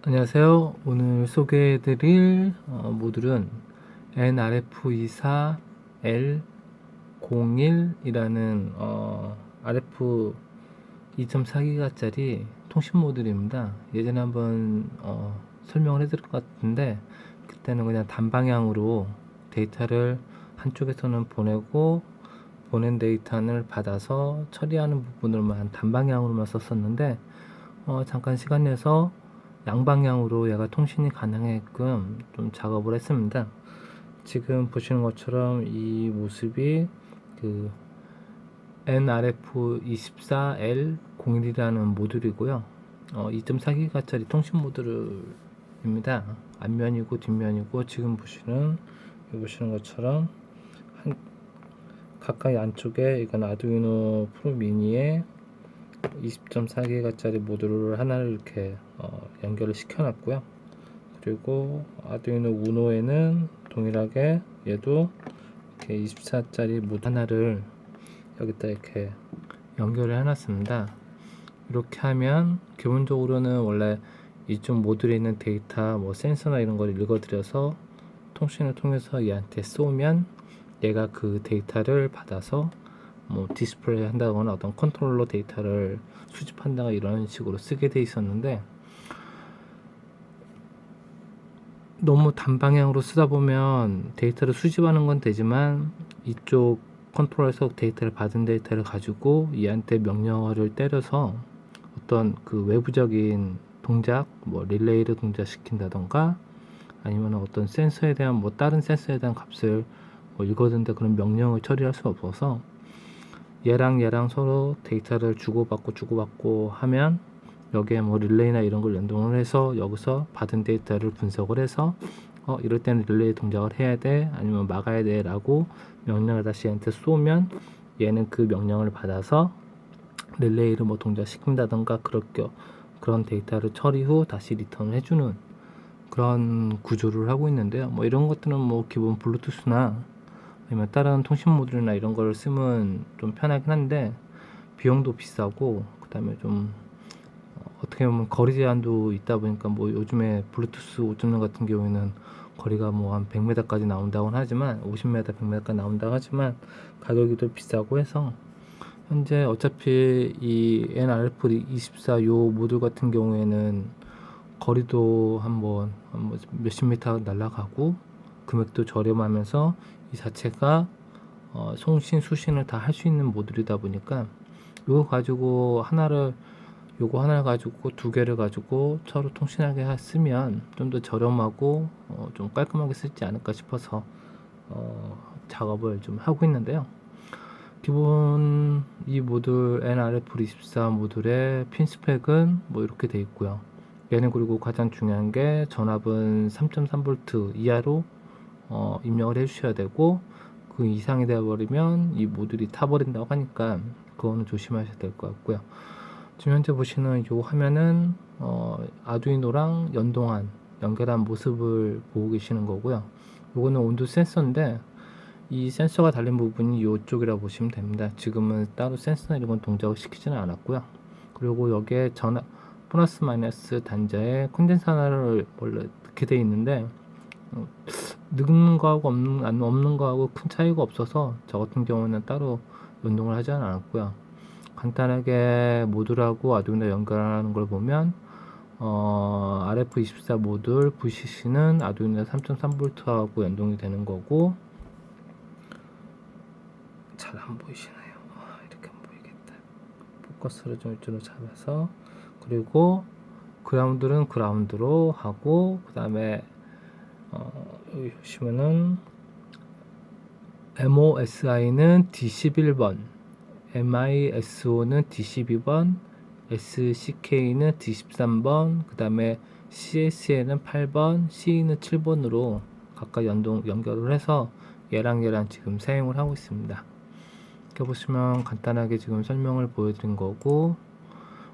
안녕하세요. 오늘 소개해드릴 어, 모듈은 NRF24L01이라는 어, RF 2.4기가짜리 통신 모듈입니다. 예전에 한번 어, 설명을 해드릴 것 같은데 그때는 그냥 단방향으로 데이터를 한쪽에서는 보내고 보낸 데이터를 받아서 처리하는 부분을만 단방향으로만 썼었는데 어, 잠깐 시간 내서 양방향으로 얘가 통신이 가능하게끔 좀 작업을 했습니다. 지금 보시는 것처럼 이 모습이 그 NRF24L01이라는 모듈이고요. 어, 2.4기가짜리 통신 모듈입니다. 앞면이고 뒷면이고 지금 보시는 보시는 것처럼 한 가까이 안쪽에 이건 아두이노 프로 미니에 20.4기가짜리 모듈을 하나를 이렇게 어, 연결을 시켜놨고요. 그리고 아두이노 우노에는 동일하게 얘도 이렇게 24짜리 모듈 하나를 여기다 이렇게 연결을 해놨습니다. 이렇게 하면 기본적으로는 원래 이쪽 모듈에 있는 데이터, 뭐 센서나 이런 걸 읽어드려서 통신을 통해서 얘한테 쏘면 얘가 그 데이터를 받아서 뭐 디스플레이 한다거나 어떤 컨트롤러 데이터를 수집한다거나 이런 식으로 쓰게 돼 있었는데 너무 단방향으로 쓰다 보면 데이터를 수집하는 건 되지만 이쪽 컨트롤에서 데이터를 받은 데이터를 가지고 얘한테 명령어를 때려서 어떤 그 외부적인 동작, 뭐 릴레이를 동작시킨다던가 아니면 어떤 센서에 대한 뭐 다른 센서에 대한 값을 뭐 읽어둔다 그런 명령을 처리할 수 없어서 얘랑 얘랑 서로 데이터를 주고받고 주고받고 하면 여기에 뭐 릴레이나 이런 걸 연동을 해서 여기서 받은 데이터를 분석을 해서 어 이럴 때는 릴레이 동작을 해야 돼? 아니면 막아야 돼? 라고 명령을 다시 얘한테 쏘면 얘는 그 명령을 받아서 릴레이를 뭐 동작시킨다던가 그렇게 그런 데이터를 처리 후 다시 리턴을 해주는 그런 구조를 하고 있는데요. 뭐 이런 것들은 뭐 기본 블루투스나 아니면 다른 통신 모듈이나 이런 걸 쓰면 좀 편하긴 한데 비용도 비싸고 그다음에 좀 어, 어떻게 보면 거리 제한도 있다 보니까 뭐 요즘에 블루투스 5.0 같은 경우에는 거리가 뭐 한 100m까지 나온다고 하지만 50m, 100m까지 나온다고 하지만 가격이 더 비싸고 해서 현재 어차피 이 NRF24 요 모듈 같은 경우에는 거리도 한번 한번 몇십 미터 날아가고 금액도 저렴하면서 이 자체가 어, 송신 수신을 다 할 수 있는 모듈이다 보니까 이거 가지고 하나를 요거 하나를 가지고 두 개를 가지고 서로 통신하게 하- 쓰면 좀 더 저렴하고 어, 좀 깔끔하게 쓰지 않을까 싶어서 어, 작업을 좀 하고 있는데요. 기본 이 모듈 NRF24 모듈의 핀 스펙은 뭐 이렇게 돼 있고요. 얘는 그리고 가장 중요한 게 전압은 3.3V 이하로 어, 입력을 해주셔야 되고 그 이상이 되어버리면 이 모듈이 타버린다고 하니까 그거는 조심하셔야 될 것 같고요. 지금 현재 보시는 이 화면은 어, 아두이노랑 연동한 연결한 모습을 보고 계시는 거고요. 이거는 온도 센서인데 이 센서가 달린 부분이 이쪽이라고 보시면 됩니다. 지금은 따로 센서나 이런 건 동작을 시키지는 않았고요. 그리고 여기에 전압 플러스 마이너스 단자에 콘덴서 하나를 원래 넣게 돼 있는데 어, 넣는 거하고 없는, 안- 없는 거하고 큰 차이가 없어서 저 같은 경우는 따로 연동을 하지 않았고요. 간단하게 모듈하고 아두이노 연결하는 걸 보면 어, RF24 모듈 VCC는 아두이노 3.3V하고 연동이 되는 거고 잘 안 보이시나요? 아, 이렇게 안 보이겠다. 포커스를 좀 이쪽으로 잡아서 그리고 그라운드는 그라운드로 하고 그 다음에 어, 여기 보시면은 MOSI는 D11번, MISO는 D12번, SCK는 D13번, 그 다음에 CSN은 8번, CE는 7번으로 각각 연동 연결을 해서 얘랑 얘랑 지금 사용을 하고 있습니다. 이렇게 보시면 간단하게 지금 설명을 보여드린 거고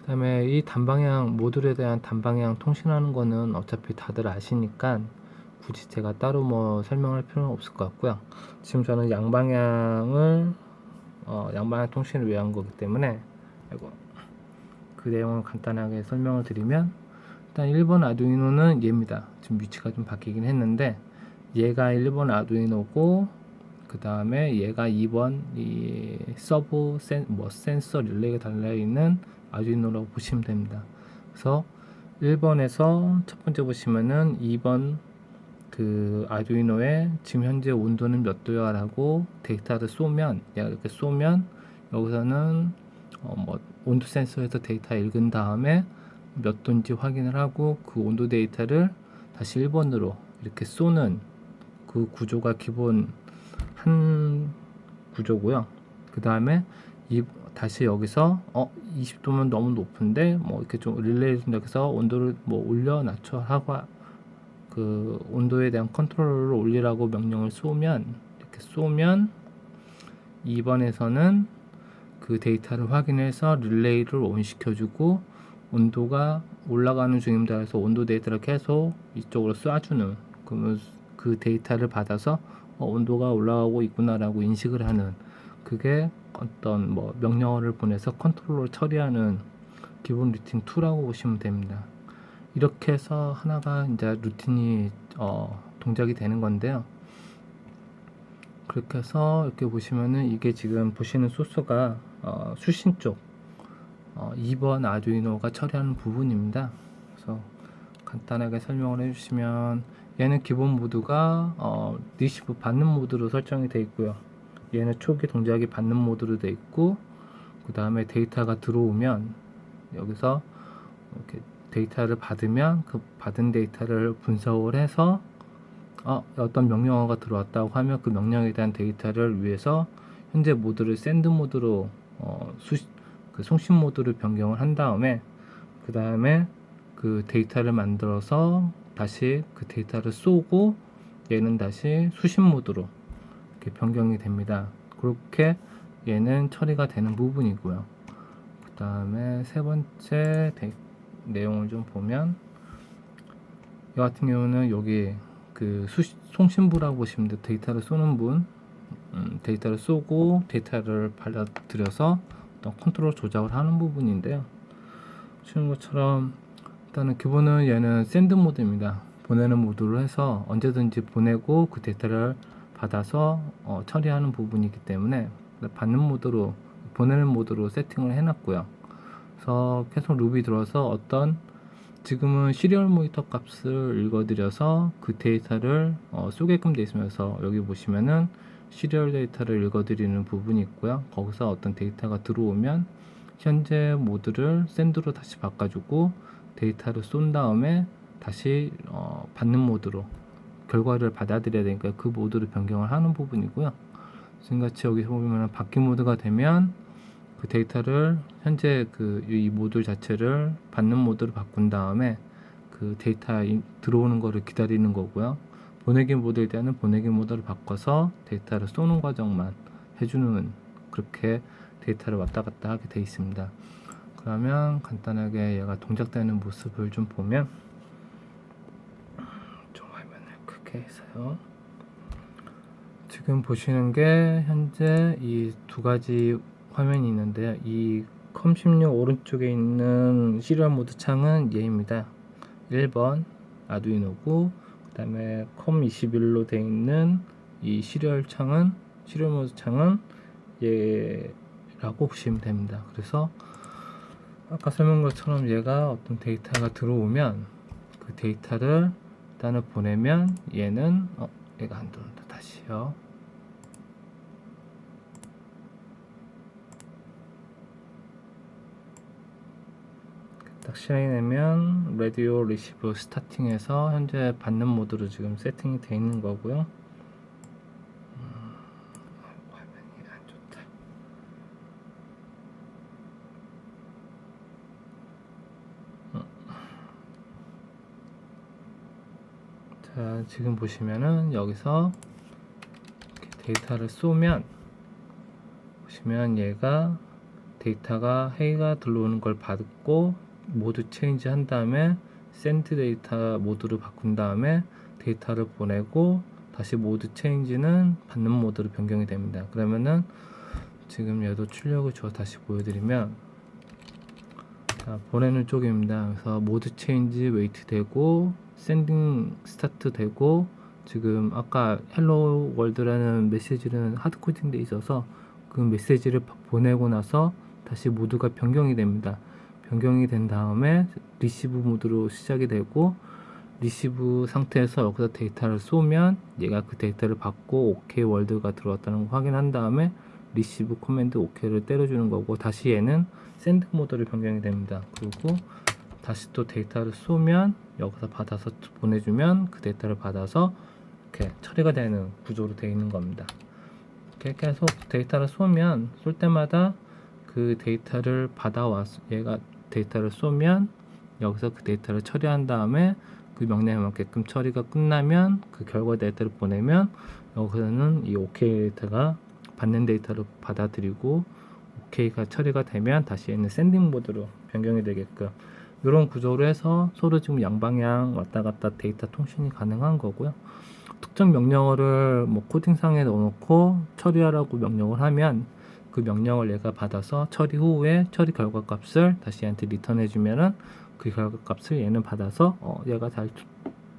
그 다음에 이 단방향 모듈에 대한 단방향 통신하는 거는 어차피 다들 아시니까 굳이 제가 따로 뭐 설명할 필요는 없을 것 같고요. 지금 저는 양방향을 어, 양방향 통신을 위한 거기 때문에 아이고, 그 내용을 간단하게 설명을 드리면 일단 1번 아두이노는 얘입니다. 지금 위치가 좀 바뀌긴 했는데 얘가 1번 아두이노고 그 다음에 얘가 2번 이 서브 센, 뭐 센서 릴레이가 달려 있는 아두이노라고 보시면 됩니다. 그래서 1번에서 첫 번째 보시면은 2번 그 아두이노에 지금 현재 온도는 몇 도야라고 데이터를 쏘면 이렇게 쏘면 여기서는 어 뭐 온도 센서에서 데이터 읽은 다음에 몇 도인지 확인을 하고 그 온도 데이터를 다시 1번으로 이렇게 쏘는 그 구조가 기본 한 구조고요. 그 다음에 이 다시 여기서 어 20도면 너무 높은데 뭐 이렇게 좀 릴레이 해서 온도를 뭐 올려 낮춰 하고 그 온도에 대한 컨트롤을 올리라고 명령을 쏘면 이렇게 쏘면 2번에서는 그 데이터를 확인해서 릴레이를 온 시켜주고 온도가 올라가는 중입니다. 그래서 온도 데이터를 계속 이쪽으로 쏴주는 그 데이터를 받아서 어, 온도가 올라가고 있구나라고 인식을 하는 그게 어떤 뭐 명령어를 보내서 컨트롤을 처리하는 기본 루틴 2라고 보시면 됩니다. 이렇게 해서 하나가 이제 루틴이 어, 동작이 되는 건데요. 그렇게 해서 이렇게 보시면은 이게 지금 보시는 소스가 어, 수신 쪽 어, 2번 아두이노가 처리하는 부분입니다. 그래서 간단하게 설명을 해주시면 얘는 기본 모드가 어, 리시브 받는 모드로 설정이 되어 있고요. 얘는 초기 동작이 받는 모드로 되어 있고 그 다음에 데이터가 들어오면 여기서 이렇게 데이터를 받으면 그 받은 데이터를 분석을 해서 어, 어떤 명령어가 들어왔다고 하면 그 명령에 대한 데이터를 위해서 현재 모드를 샌드 모드로 어, 수, 그 송신 모드를 변경을 한 다음에 그 다음에 그 데이터를 만들어서 다시 그 데이터를 쏘고 얘는 다시 수신 모드로 이렇게 변경이 됩니다. 그렇게 얘는 처리가 되는 부분이고요. 그 다음에 세 번째 데이, 내용을 좀 보면 이 같은 경우는 여기 그 수시, 송신부라고 보시면 돼요. 데이터를 쏘는 분 음, 데이터를 쏘고 데이터를 받아들여서 어떤 컨트롤 조작을 하는 부분인데요. 보시는 것처럼 일단은 기본은 얘는 샌드 모드입니다. 보내는 모드로 해서 언제든지 보내고 그 데이터를 받아서 어, 처리하는 부분이기 때문에 받는 모드로 보내는 모드로 세팅을 해놨고요. 그래서 계속 루비 들어서 어떤 지금은 시리얼 모니터 값을 읽어드려서 그 데이터를 어, 쏘게끔 되어 있으면서 여기 보시면은 시리얼 데이터를 읽어드리는 부분이 있고요. 거기서 어떤 데이터가 들어오면 현재 모드를 샌드로 다시 바꿔주고 데이터를 쏜 다음에 다시 어, 받는 모드로 결과를 받아들여야 되니까 그 모드로 변경을 하는 부분이고요. 지금같이 여기 보면 바뀐 모드가 되면 그 데이터를 현재 그 이 모듈 자체를 받는 모드로 바꾼 다음에 그 데이터 이- 들어오는 거를 기다리는 거고요. 보내기 모드일 때는 보내기 모드를 바꿔서 데이터를 쏘는 과정만 해주는 그렇게 데이터를 왔다 갔다 하게 돼 있습니다. 그러면 간단하게 얘가 동작되는 모습을 좀 보면 좀 화면을 크게 해서요. 지금 보시는 게 현재 이 두 가지 화면이 있는데요. 이 컴16 오른쪽에 있는 시리얼 모드 창은 얘입니다. 1번 아두이노고 그 다음에 컴21로 되어 있는 이 시리얼 창은 시리얼 모드 창은 얘라고 보시면 됩니다. 그래서 아까 설명한 것처럼 얘가 어떤 데이터가 들어오면 그 데이터를 일단은 보내면 얘는 어 얘가 안 들어온다 다시요. 딱 실행되면 라디오 리시브 스타팅에서 현재 받는 모드로 지금 세팅이 되어 있는 거고요. 음, 화면이 안 좋다. 음. 자, 지금 보시면은 여기서 데이터를 쏘면 보시면 얘가 데이터가 헤이가 들어오는 걸 받고 모드 체인지 한 다음에 샌드 데이터 모드로 바꾼 다음에 데이터를 보내고 다시 모드 체인지는 받는 모드로 변경이 됩니다. 그러면은 지금 얘도 출력을 줘 다시 보여드리면 자, 보내는 쪽입니다. 그래서 모드 체인지 웨이트 되고 샌딩 스타트 되고 지금 아까 헬로 월드라는 메시지는 하드 코딩 돼 있어서 그 메시지를 바- 보내고 나서 다시 모드가 변경이 됩니다. 변경이 된 다음에 리시브 모드로 시작이 되고 리시브 상태에서 여기서 데이터를 쏘면 얘가 그 데이터를 받고 OK 월드가 들어왔다는 거 확인한 다음에 리시브 코맨드 OK를 때려주는 거고 다시 얘는 샌드 모드로 변경이 됩니다. 그리고 다시 또 데이터를 쏘면 여기서 받아서 보내주면 그 데이터를 받아서 이렇게 처리가 되는 구조로 되어 있는 겁니다. 이렇게 계속 데이터를 쏘면 쏠 때마다 그 데이터를 받아와서 얘가 데이터를 쏘면 여기서 그 데이터를 처리한 다음에 그 명령에 맞게끔 처리가 끝나면 그 결과 데이터를 보내면 여기서는 이 OK 데이터가 받는 데이터를 받아들이고 OK가 처리가 되면 다시 얘는 샌딩 모드로 변경이 되게끔 이런 구조로 해서 서로 지금 양방향 왔다 갔다 데이터 통신이 가능한 거고요. 특정 명령어를 뭐 코딩상에 넣어놓고 처리하라고 명령을 하면 그 명령을 얘가 받아서 처리 후에 처리 결과 값을 다시 얘한테 리턴해 주면은 그 결과 값을 얘는 받아서 어 얘가 잘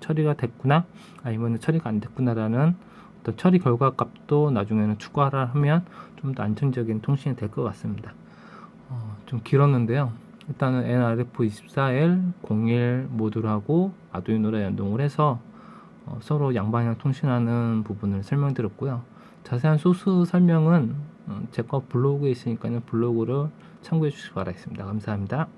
처리가 됐구나 아니면 처리가 안 됐구나라는 어떤 처리 결과 값도 나중에는 추가를 하면 좀 더 안정적인 통신이 될 것 같습니다. 어, 좀 길었는데요. 일단은 NRF24L 01 모듈하고 아두이노랑 연동을 해서 어, 서로 양방향 통신하는 부분을 설명드렸고요. 자세한 소스 설명은 어, 제 거 블로그에 있으니까요. 블로그를 참고해 주시기 바라겠습니다. 감사합니다.